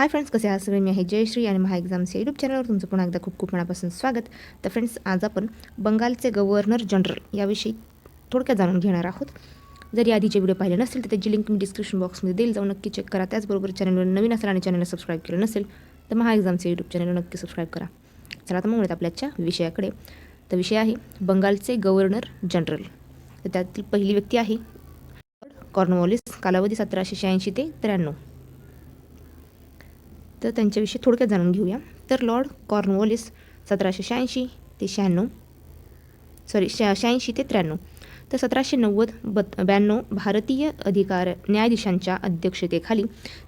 Hi friends कसे आहात? सगळे? मी आहे जयश्री आणि महा एक्झाम्स या यूट्यूब चॅनलवर तुमचं पुन्हा एकदा खूप खूप मनापासून स्वागत. तर फ्रेंड्स आज आपण बंगालचे गव्हर्नर जनरल याविषयी थोडक्यात जाणून घेणार आहोत. जर या आधीचे व्हिडिओ पाहिले नसेल तर त्याची लिंक मी डिस्क्रिप्शन बॉक्समध्ये देईल. जाऊन नक्की चेक करा. त्याचबरोबर चॅनलवर नवीन असेल आणि चॅनलला सबस्क्राईब केलं नसेल तर महा एक्झामचे यूट्यूब चॅनल नक्की सबस्क्राईब करा. चला आता मग आपल्याच्या विषयाकडे. तर विषय आहे बंगालचे गव्हर्नर जनरल तर त्यातील पहिली व्यक्ती आहे. कॉर्नवॉलिस कालावधी सतराशे शहाऐंशी ते त्र्याण्णव. तर त्यांच्याविषयी थोडक्यात जाणून घेऊया. तर लॉर्ड कॉर्नवॉलिस सतराशे शहाऐंशी ते शहाण्णव सॉरी शहा शहाऐंशी ते त्र्याण्णव. तर सतराशे नव्वद बत ब्याण्णव भारतीय अधिकार न्यायाधीशांच्या अध्यक्षतेखाली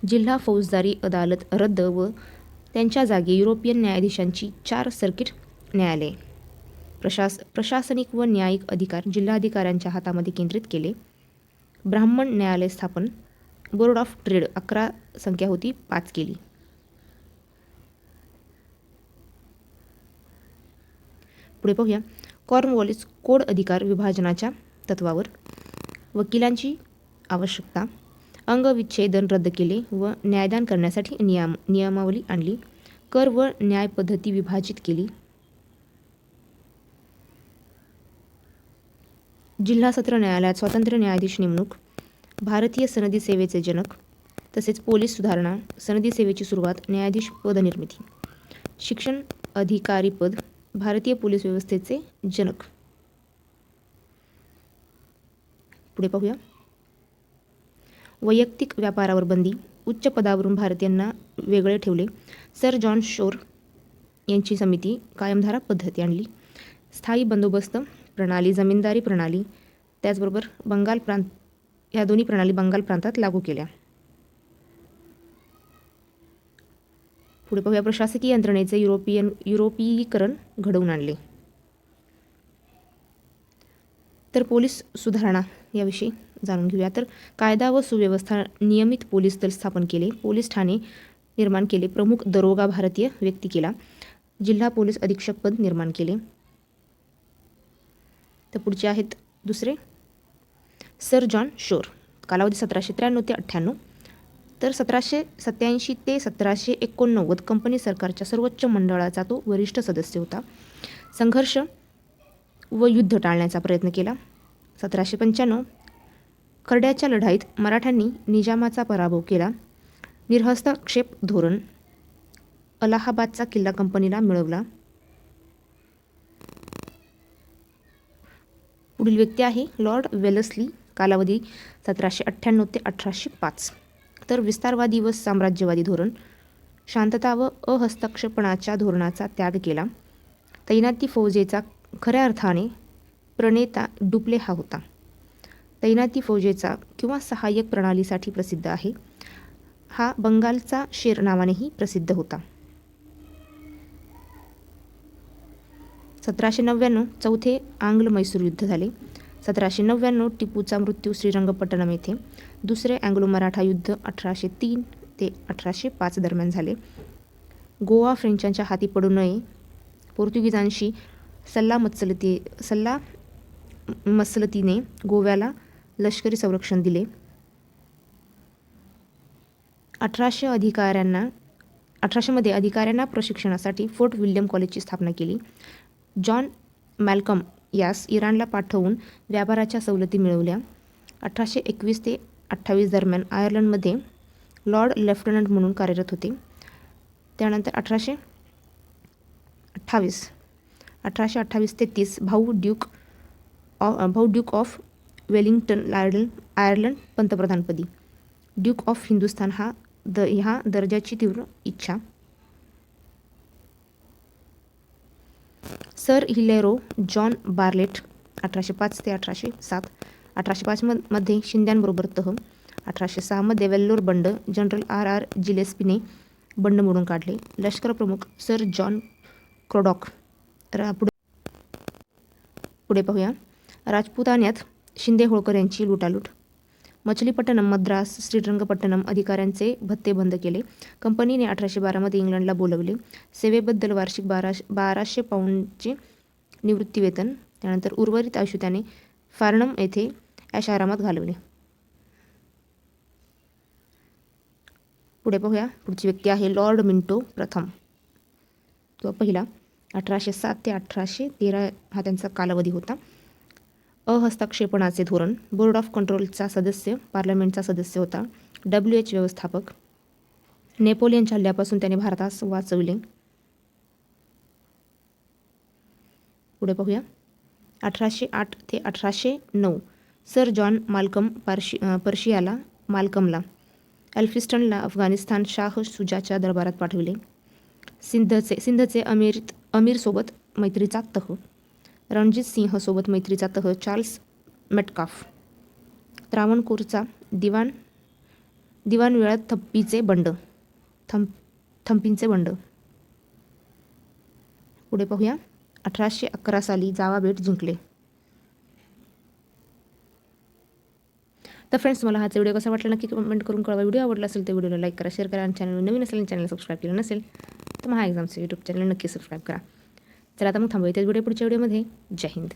जिल्हा फौजदारी अदालत रद्द व त्यांच्या जागी युरोपियन न्यायाधीशांची चार सर्किट न्यायालय. प्रशास प्रशासनिक व न्यायिक अधिकार जिल्हाधिकाऱ्यांच्या हातामध्ये केंद्रित केले. ब्राह्मण न्यायालय स्थापन बोर्ड ऑफ ट्रेड अकरा संख्या होती पाच केली. पुढे पाहूया. कॉर्नवॉलिस कोड अधिकार विभाजनाच्या तत्वावर वकिलांची आवश्यकता अंगविच्छेदन रद्द केले व न्यायदान करण्यासाठी नियम नियमावली आणली कर व न्याय पद्धती विभाजित केली. जिल्हा सत्र न्यायालयात स्वतंत्र न्यायाधीश नेमणूक भारतीय सनदी सेवेचे जनक तसेच पोलीस सुधारणा सनदी सेवेची सुरुवात न्यायाधीश पदनिर्मिती शिक्षण अधिकारी पद भारतीय पोलीस व्यवस्थेचे जनक. पुढे पाहूया. वैयक्तिक व्यापारावर बंदी. उच्च पदावरून भारतीयांना वेगळे ठेवले. सर जॉन शोर यांची समिती कायमधारा पद्धती आणली. स्थायी बंदोबस्त प्रणाली जमीनदारी प्रणाली त्याचबरोबर बंगाल प्रांत या दोन्ही प्रणाली बंगाल प्रांतात लागू केल्या. पुढे पाहूया. प्रशासकीय यंत्रणेचे युरोपियन युरोपीकरण घडवून आणले. तर पोलीस सुधारणा याविषयी जाणून घेऊया. तर कायदा व सुव्यवस्था नियमित पोलीस दल स्थापन केले. पोलीस ठाणे निर्माण केले. प्रमुख दरोगा भारतीय व्यक्ती केला. जिल्हा पोलीस अधीक्षक पद निर्माण केले. तर पुढचे आहेत दुसरे. Sir John Shore. कालावधी सतराशे त्र्याण्णव ते अठ्ठ्याण्णव. तर सतराशे सत्याऐंशी ते सतराशे एकोणनव्वद कंपनी सरकारच्या सर्वोच्च मंडळाचा तो वरिष्ठ सदस्य होता. संघर्ष व युद्ध टाळण्याचा प्रयत्न केला. सतराशे पंच्याण्णव खरड्याच्या लढाईत मराठ्यांनी निजामाचा पराभव केला. निर्हस्तक्षेप धोरण अलाहाबादचा किल्ला कंपनीला मिळवला. पुढील व्यक्ती आहे लॉर्ड वेलस्ली कालावधी सतराशे अठ्ठ्याण्णव ते अठराशे पाच. तर विस्तारवादी व साम्राज्यवादी धोरण शांतता व अहस्तक्षेपणाच्या धोरणाचा त्याग केला. तैनाती फौजेचा खऱ्या अर्थाने प्रणेता डुपले हा होता. तैनाती फौजेचा किंवा सहाय्यक प्रणालीसाठी प्रसिद्ध आहे. हा बंगालचा शेर नावानेही प्रसिद्ध होता. सतराशे नव्याण्णव चौथे आंग्ल मैसूर युद्ध झाले. सतराशे नव्याण्णव टिपूचा मृत्यू श्रीरंगपट्टणम येथे. दुसरे अँग्लो मराठा युद्ध अठराशे तीन ते अठराशे पाच दरम्यान झाले. गोवा फ्रेंचांच्या हाती पडू नये. पोर्तुगीजांशी सल्ला मत्सलती सल्ला मसलतीने गोव्याला लष्करी संरक्षण दिले. अठराशे अधिकाऱ्यांना अठराशेमध्ये अधिकाऱ्यांना प्रशिक्षणासाठी फोर्ट विल्यम कॉलेजची स्थापना केली. जॉन मॅल्कम यास इराणला पाठवून व्यापाराच्या सवलती मिळवल्या. अठराशे एकवीस ते अठ्ठावीस दरम्यान आयर्लंडमध्ये लॉर्ड लेफ्टनंट म्हणून कार्यरत होते. त्यानंतर अठराशे अठ्ठावीस अठराशे अठ्ठावीस ते तीस भाऊ ड्यूक ऑ भाऊ duke of Wellington Ireland Ireland पंतप्रधानपदी. ड्यूक ऑफ हिंदुस्थान हा द ह्या दर्जाची तीव्र इच्छा सर हिलेरो जॉन बार्लेट अठराशे पाच ते अठराशे सात. अठराशे पाचमध्ये शिंद्यांबरोबर तह. अठराशे सहामध्ये वेल्लोर बंड जनरल आर आर जिलेस्पीने बंड मोडून काढले. लष्कर प्रमुख सर जॉन क्रोडॉक. रा पुढे पुढे पाहूया. राजपुतान्यात शिंदे होळकर यांची लुटालूट. मछलीपट्टणम मद्रास श्रीरंगपट्टणम अधिकाऱ्यांचे भत्ते बंद केले. कंपनीने अठराशे बारामध्ये इंग्लंडला बोलवले. सेवेबद्दल वार्षिक बाराशे बाराशे पाऊंडचे निवृत्तीवेतन त्यानंतर उर्वरित आयुष्य त्याने फार्नम येथे ऐशारामात घालवले. पुढे पाहूया. पुढची व्यक्ती आहे लॉर्ड मिंटो प्रथम. तो पहिला अठराशे सात ते अठराशे तेरा हा त्यांचा कालावधी होता. अहस्तक्षेपणाचे धोरण. बोर्ड ऑफ कंट्रोलचा सदस्य पार्लमेंटचा सदस्य होता. डब्ल्यू एच व्यवस्थापक. नेपोलियनच्या हल्ल्यापासून त्याने भारतास वाचविले. पुढे पाहूया. अठराशे आठ ते अठराशे नऊ. सर जॉन माल्कम पार्शी पर्शियाला माल्कमला. अल्फिस्टनला अफगाणिस्तान शाह सुजाच्या दरबारात पाठविले. सिंधचे सिंधचे अमीर अमीरसोबत मैत्रीचा तह. रणजित सिंहसोबत मैत्रीचा तह चार्ल्स मेटकाफ. त्रावणकोरचा दिवाण दिवाण वेळात थप्पीचे बंड थंप थंपींचे बंड. पुढे पाहूया. अठराशे अकरा साली जावा बेट जिंकले. तर फ्रेंड्स तुम्हाला हाचा व्हिडिओ कसा वाटला नक्की कमेंट करून कळवा. व्हिडिओ आवडला असेल तर व्हिडिओला लाईक करा शेअर करा आणि चॅनल नवीन असेल चॅनल सबस्क्राईब केलं नसेल तर महा एक्झामचं यूट्यूब चॅनल नक्की सबस्क्राईब करा. तर आता मग थांबूया त्याच व्हिडिओ पुढच्या व्हिडिओमध्ये. जय हिंद.